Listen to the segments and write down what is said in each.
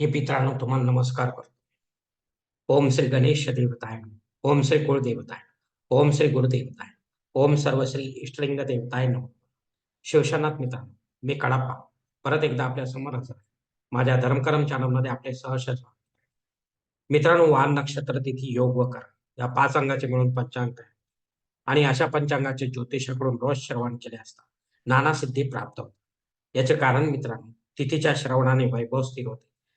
हे पित्रांनो तुम्हाला नमस्कार करतो. ओम श्री गणेश देवताय. ओम श्री कुळदेवताय ओम श्री गुरुदेवताय. ओम सर्व श्री इष्टलिंग देवताय नमो. शिवशनाथ मित्रांनो मी कडाप्पा. परत एकदा आपल्यासमोर हजर माझ्या धर्मकरम चॅनलमध्ये आपले सहर्ष मित्रांनो वाहन नक्षत्र तिथी योग व कर या पाच अंगाचे मिळून पंचांग आहे. आणि अशा पंचांगाचे ज्योतिषाकडून रोज श्रवण केले असता नाना सिद्धी प्राप्त होते. याचे कारण मित्रांनो तिथीच्या श्रवणाने वैभव स्थिर होते.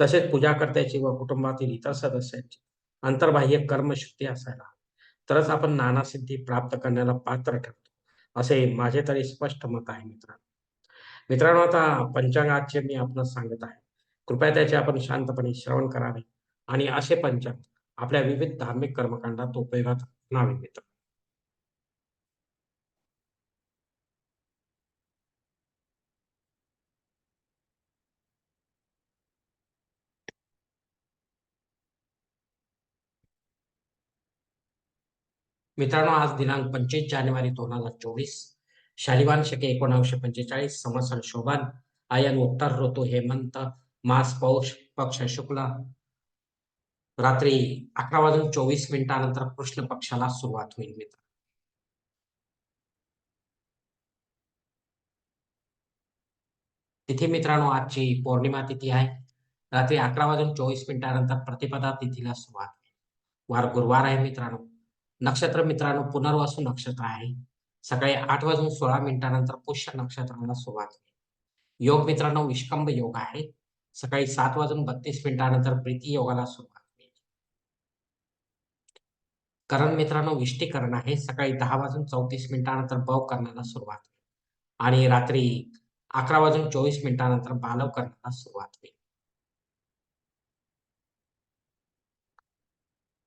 तसेच पूजाकर्त्याची व कुटुंबातील इतर सदस्यांची अंतर्बाह्य कर्मशक्ती असायला तरच आपण नाना सिद्धी प्राप्त करण्याला पात्र ठरतो असे माझे तरी स्पष्ट मत आहे मित्रांनो. मित्रांनो आता पंचांगाचे मी आपण सांगत आहे. कृपया त्याचे आपण शांतपणे श्रवण करावे आणि असे पंचांग आपल्या विविध धार्मिक कर्मकांडात उपयोगात आणावे मित्र मित्रांनो आज दिनांक पंचवीस जानेवारी दोन हजार चोवीस शालिवान शके एकोणविशे पंचेचाळीस समसन शोभन आयन उत्तर ऋतू हेमंत मास पौष पक्ष शुक्ल. रात्री अकरा वाजून चोवीस मिनिटानंतर कृष्ण पक्षाला सुरुवात होईल मित्र. तिथे मित्रांनो आजची पौर्णिमा तिथी आहे. रात्री अकरा वाजून चोवीस मिनिटानंतर प्रतिपदा तिथीला सुरुवात होईल. वार गुरुवार आहे मित्रांनो. नक्षत्र मित्रांनो पुनर्वासू नक्षत्र आहे. सकाळी आठ वाजून सोळा मिनिटानंतर पुष्य नक्षत्राला सुरुवात होईल योग मित्रांनो विष्कंभ योग आहे. सकाळी सात वाजून बत्तीस मिनिटानंतर प्रीती योगाला सुरुवात होईल करण मित्रांनो विष्टीकरण आहे. सकाळी दहा वाजून चौतीस मिनिटानंतर बव करण्याला सुरुवात होईल आणि रात्री अकरा वाजून चोवीस मिनिटानंतर बालव करण्याला सुरुवात होईल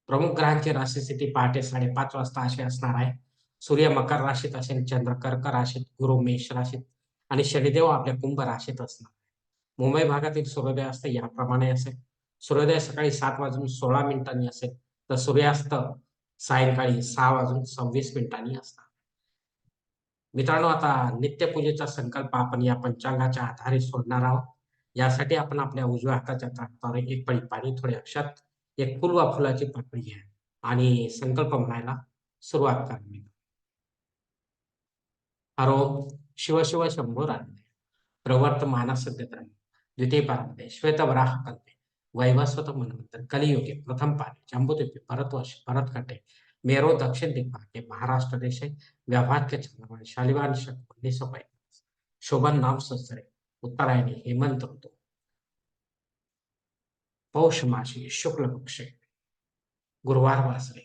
प्रमुख ग्रहांची राशी स्थिती पहाटे साडेपाच वाजता अशी असणार आहे. सूर्य मकर राशीत असेल चंद्र कर्क राशीत गुरु मेष राशीत आणि शनिदेव आपल्या कुंभ राशीत असणार मुंबई भागातील सूर्योदय असते याप्रमाणे असेल. सूर्योदय सकाळी सात वाजून सोळा मिनिटांनी असेल तर सूर्यास्त सायंकाळी सहा वाजून सव्वीस मिनिटांनी असणार. मित्रांनो आता नित्यपूजेचा संकल्प आपण या पंचांगाच्या आधारे सोडणार आहोत. यासाठी आपण आपल्या उजव्या हाताच्या तळहातावर एक पळी पाणी थोडे अक्षात एक फुल फुलाची पाकळी घ्या आणि संकल्प म्हणायला सुरुवात करावी आरो शिव शिव शंभो राधे प्रवर्त मानसद्यत्र द्वितीय पारामध्ये श्वेतवराह कल्पे. वैवस्वत मनवंतर कलियुगे. प्रथम पारे. जम्बुद्वीपे भरतवर्ष भरतकटे मेरो दक्षिण दिग्भागे. महाराष्ट्र देशे. व्याभाग्य चंद्रमण शालिवान शक. उन्नीस सौ पैंतालीस शोभन नाम संसरे. उत्तरायणी. हेमंत ऋतु. पौष मासी शुक्ल पक्षे गुरुवार वासरे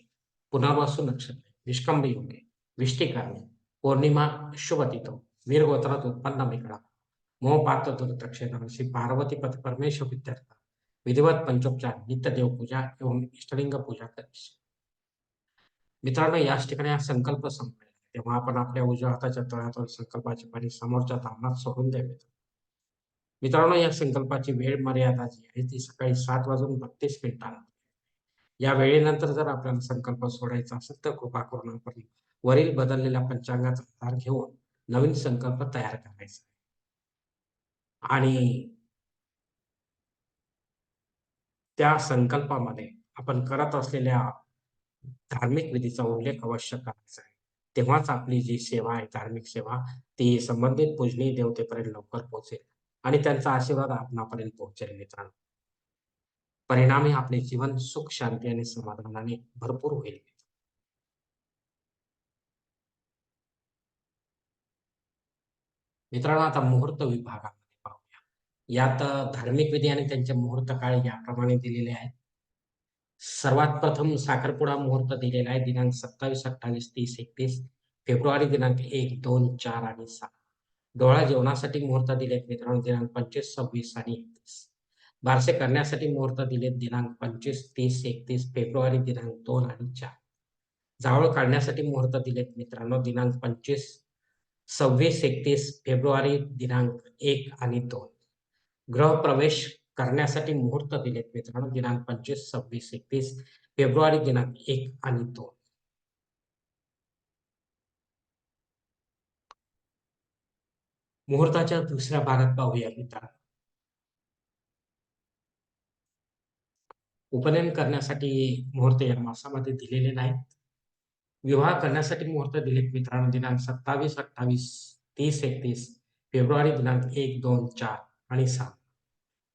पुनर्वसु नक्षत्रे निष्कंभ योगे विष्टिकरणे पौर्णिमा शुभ तिथो वीर गोत्रात उत्पन्न मिकडा मोह पात्र दुर्दक्षेत्र श्री पार्वती पथ परमेश्वर विद्यार्थ विधिवत पंचोपचार नित्य देवपूजा एवं इष्टलिंग पूजा करायची मित्रांनो याच ठिकाणी हा संकल्प संपलेला तेव्हा आपण आपल्या उजव्या हाताच्या तळ्यातून संकल्पाचे पाणी समोरच्या तामणात सोडून द्यावे मित्रांनो या संकल्पाची वेळ मर्यादा जी आहे ती सकाळी सात वाजून बत्तीस मिनिटांना या वेळेनंतर जर आपल्याला संकल्प सोडायचा असेल तर कृपा करून आपण वरील बदललेल्या पंचांगाचा आधार घेऊन नवीन संकल्प तयार करायचा आणि त्या संकल्पामध्ये आपण करत असलेल्या धार्मिक विधीचा उल्लेख अवश्य करायचा आहे. तेव्हाच आपली जी सेवा आहे धार्मिक सेवा ती संबंधित पूजनीय देवतेपर्यंत लवकर पोहोचेल. आणि त्यांचा आशीर्वाद आपणापर्यंत पोहोचेल मित्रांनो. परिणामी आपले जीवन सुख शांती आणि समाधानाने भरपूर होईल. मित्रांनो आता मुहूर्त विभागामध्ये पाहूया. यात धार्मिक विधी आणि त्यांचे मुहूर्त काळ याप्रमाणे दिलेले आहेत. सर्वात प्रथम साखरपुडा मुहूर्त दिलेला आहे. दिनांक सत्तावीस अठ्ठावीस तीस एकतीस. फेब्रुवारी दिनांक एक दोन चार आणि सहा डोळा जेवणासाठी मुहूर्त दिलेत मित्रांनो दिनांक पंचवीस सव्वीस आणि एकतीस. बारसे करण्यासाठी मुहूर्त दिले दिनांक पंचवीस तीस एकतीस फेब्रुवारी दिनांक दोन आणि चार. जावळ काढण्यासाठी मुहूर्त दिलेत मित्रांनो दिनांक पंचवीस सव्वीस एकतीस फेब्रुवारी दिनांक एक आणि दोन. गृहप्रवेश करण्यासाठी मुहूर्त दिलेत मित्रांनो दिनांक पंचवीस सव्वीस एकतीस फेब्रुवारी दिनांक एक आणि दोन. मुहूर्ताच्या दुसऱ्या भागात पाहूया मित्रांनो. उपनयन करण्यासाठी मुहूर्त या मासामध्ये दिलेले नाहीत. विवाह करण्यासाठी मुहूर्त दिलेत मित्रांनो दिनांक सत्तावीस अठ्ठावीस तीस एकतीस फेब्रुवारी दिनांक एक दोन चार आणि सहा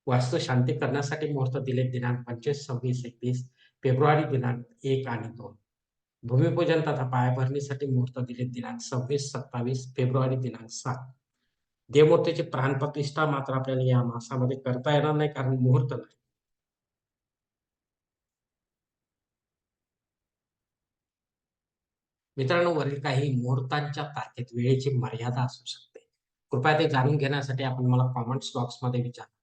वास्तू शांती करण्यासाठी मुहूर्त दिलेत दिनांक पंचवीस सव्वीस एकतीस फेब्रुवारी दिनांक एक आणि दोन. भूमिपूजन तथा पायाभरणीसाठी मुहूर्त दिलेत दिनांक सव्वीस सत्तावीस फेब्रुवारी दिनांक सात. देवमूर्तीची प्राणप्रतिष्ठा मात्र आपल्याला या मासामध्ये करता येणार नाही कारण मुहूर्त नाही. मित्रांनो वरील काही मुहूर्तांच्या तारखेत वेळेची मर्यादा असू शकते. कृपया ते जाणून घेण्यासाठी आपण मला कॉमेंट्स बॉक्समध्ये विचारा.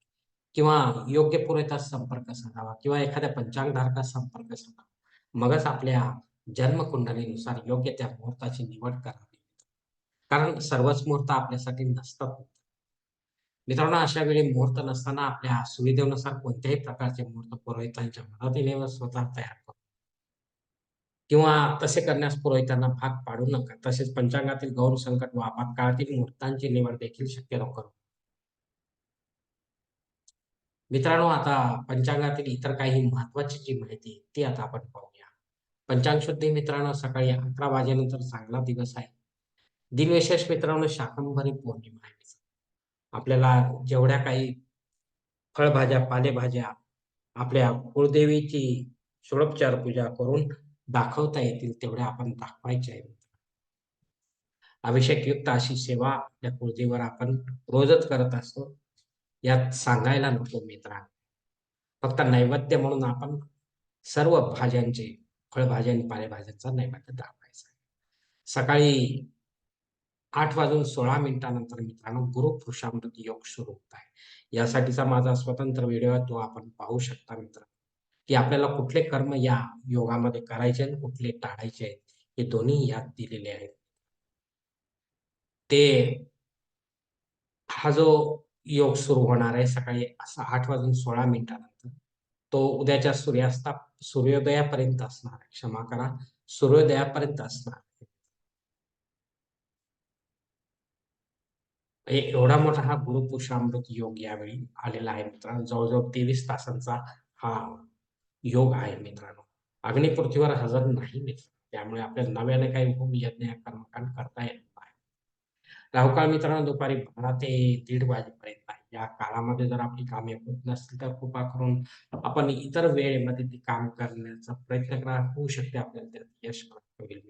किंवा योग्य पुरेसा संपर्क साधावा किंवा एखाद्या पंचांगधारकास संपर्क साधावा. मगच आपल्या जन्मकुंडलीनुसार योग्य त्या मुहूर्ताची निवड करावी कारण सर्वच मुहूर्त आपल्यासाठी नसतात. मित्रांनो अशा वेळी मुहूर्त नसताना आपल्या सुविधेनुसार कोणत्याही प्रकारचे मुहूर्त पुरोहितांच्या मदतीने स्वतः तयार करू. किंवा तसे करण्यास पुरोहितांना भाग पाडू नका. तसेच पंचांगातील गौर संकट व आपत्काळातील मुहूर्तांची निवड देखील शक्यतो करू. मित्रांनो आता पंचांगातील इतर काही महत्वाची जी माहिती ती आता आपण पाहूया. पंचांग शुद्धी मित्रांनो सकाळी अकरा वाजेनंतर चांगला दिवस आहे. दिनविशेष मित्रांनो शाकंभरी पौर्णिमा आहे. आपल्याला जेवढ्या काही फळभाज्या पालेभाज्या आपल्या कुळदेवीची षोडोपचार पूजा करून दाखवता येतील तेवढ्या आपण दाखवायच्या आहेत. अभिषेक युक्त अशी सेवा आपल्या कुळदेवीवर आपण रोजच करत असतो यात सांगायला नको मित्रा. फक्त नैवेद्य म्हणून आपण सर्व भाज्यांचे फळभाज्या आणि पालेभाज्यांचा नैवेद्य दाखवायचा सकाळी आठ वाजून सोळा मिनिटानंतर मित्रांनो गुरु पुरुषामृत योग सुरू होत आहे. यासाठीचा माझा स्वतंत्र व्हिडिओ आहे तो आपण पाहू शकता मित्र. की आपल्याला कुठले कर्म या योगामध्ये करायचे आणि कुठले टाळायचे आहेत हे दोन्ही यात दिलेले आहेत. ते हा जो योग सुरू होणार आहे सकाळी असा आठ वाजून सोळा मिनिटानंतर तो उद्याच्या सूर्यास्ता सूर्योदयापर्यंत असणार आहे. क्षमा करा सूर्योदयापर्यंत असणार एवढा मोठा हा गुरुपुरुषामृत योग यावेळी आलेला आहे मित्रांनो. जवळजवळ तेवीस तासांचा हा योग आहे मित्रांनो. अग्निपृथ्वीवर हजर नाही मित्र. त्यामुळे आपल्या नव्याने काही होम यज्ञ कर्मकांड करता येत नाही. राहुकाळ मित्रांनो दुपारी बारा ते दीड वाजेपर्यंत आहे. या काळामध्ये जर आपली कामे होत नसतील तर कृपा करून आपण इतर वेळेमध्ये ती काम करण्याचा प्रयत्न करा. होऊ शकते आपल्याला त्यात यश प्राप्त होईल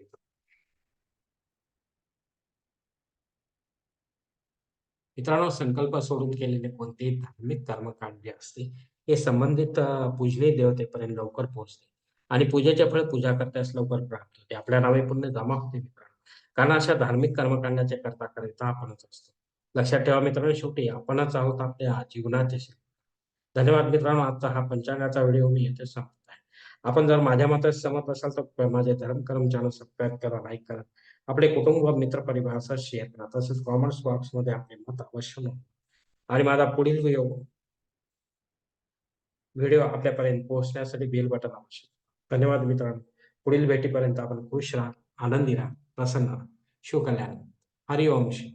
मित्रांनो संकल्प सोडून केलेले कोणतेही धार्मिक कर्मकांड जे असते हे संबंधित पूजले देवतेपर्यंत लवकर पोहोचते. आणि पूजेचे फळ पूजा करतास लवकर प्राप्त होते. आपल्या नावे पुण्य जमा होते मित्रांनो. कारण अशा धार्मिक कर्मकांडाचे करता करता आपणच असतो. लक्षात ठेवा मित्रांनो शेवटी आपणच आहोत आपल्या जीवनाचे धन्यवाद मित्रांनो आजचा हा पंचांगाचा व्हिडिओ मी येथे संपत आहे. आपण जर माझ्या मतात समत असाल तर माझे धर्मकर्म चॅनल सबस्क्राईब करा लाईक करा. आपले कुटुंब मित्र परिभाषा शेअर करा. तसेच कॉमेंट्स बॉक्समध्ये आपले मत अवश्य नोंद आणि माझा पुढील व्हिडिओ व्हिडिओ आपल्यापर्यंत पोहोचण्यासाठी बेल बटन आवश्यक. धन्यवाद मित्रांनो. पुढील भेटीपर्यंत आपण खुश राहा आनंदी राहा प्रसन्न राहा. शिवकल्याण हरिओम श्री